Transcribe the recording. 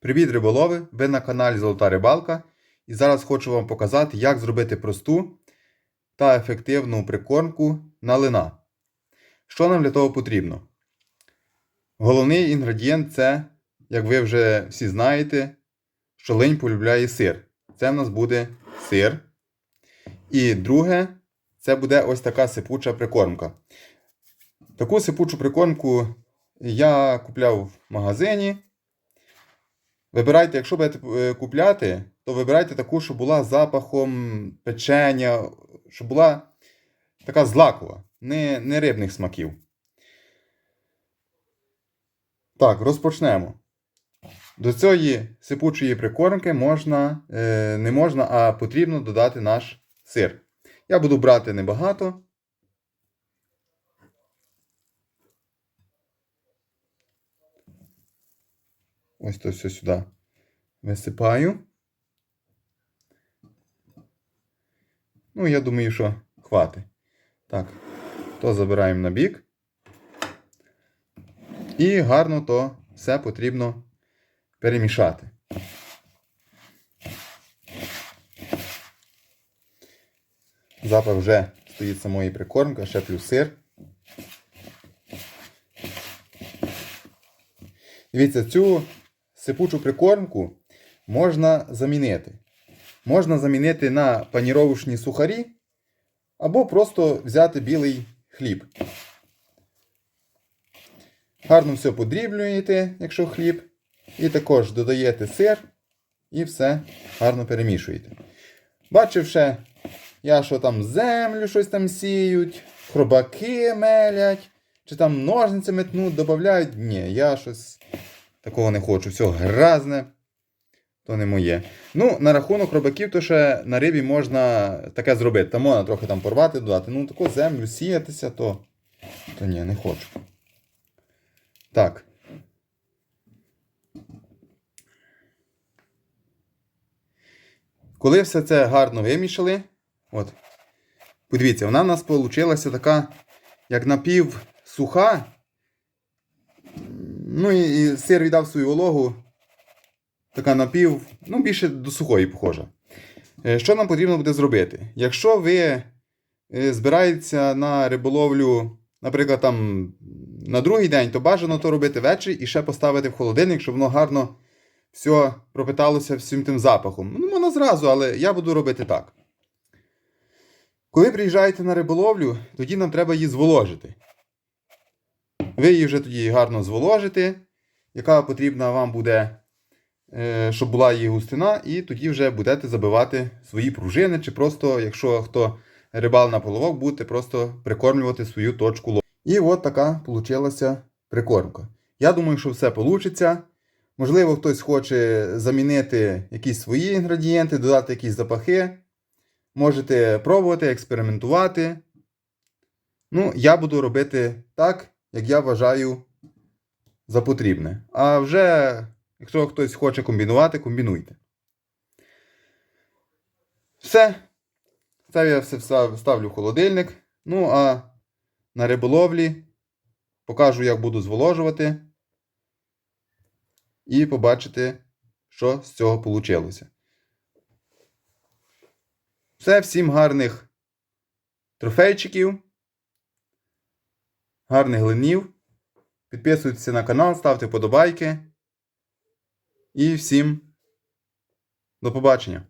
Привіт, риболови! Ви на каналі Золота Рибалка. І зараз хочу вам показати, як зробити просту та ефективну прикормку на лина. Що нам для того потрібно? Головний інгредієнт це, як ви вже всі знаєте, що линь полюбляє сир. Це в нас буде сир. І друге, це буде ось така сипуча прикормка. Таку сипучу прикормку я купляв в магазині. Вибирайте, якщо будете е, купляти, то вибирайте таку, щоб була запахом печення, щоб була така злакова, не, не рибних смаків. Так, розпочнемо. До цієї сипучої прикормки можна, е, не можна, а потрібно додати наш сир. Я буду брати небагато. Ось то все сюди висипаю. Ну, я думаю, що хватить. Так, то забираємо на бік. І гарно то все потрібно перемішати. Запах вже стоїть самої прикормки, ще плюс сир. Дивіться, цю сипучу прикормку можна замінити. Можна замінити на паніровочні сухарі, або просто взяти білий хліб. Гарно все подріблюєте, якщо хліб. І також додаєте сир і все гарно перемішуєте. Бачив ще, я що там землю щось там сіють, хробаки мелять, чи там ножницями тнуть, додають. Ні, я щось такого не хочу. Все гразне, то не моє. Ну, на рахунок робаків, то ще на рибі можна таке зробити. Там можна трохи там порвати, додати. Ну, таку землю сіятися, то, то ні, не хочу. Так. Коли все це гарно вимішали, от, подивіться, вона в нас вийшла така, як напівсуха. Ну і, і сир віддав свою вологу. Така напів, ну, більше до сухої похожа. Е, Що нам потрібно буде зробити? Якщо ви е, збираєтеся на риболовлю, наприклад, там на другий день, то бажано то робити ввечері і ще поставити в холодильник, щоб воно гарно все пропиталося всім тим запахом. Ну, можна зразу, але я буду робити так. Коли приїжджаєте на риболовлю, тоді нам треба її зволожити. Ви її вже тоді гарно зволожите, яка потрібна вам буде, е, щоб була її густина, і тоді вже будете забивати свої пружини, чи просто, якщо хто рибал на половок, будете просто прикормлювати свою точку лову. І от така получилася прикормка. Я думаю, що все вийде. Можливо, хтось хоче замінити якісь свої інгредієнти, додати якісь запахи. Можете пробувати, експериментувати. Ну, я буду робити так, як я вважаю за потрібне. А вже, якщо хтось хоче комбінувати, комбінуйте. Все. Це я все ставлю в холодильник. Ну, а на риболовлі покажу, як буду зволожувати. І побачите, що з цього вийшло. Все, всім гарних трофейчиків, гарних глинів. Підписуйтесь на канал, ставте вподобайки. І всім до побачення!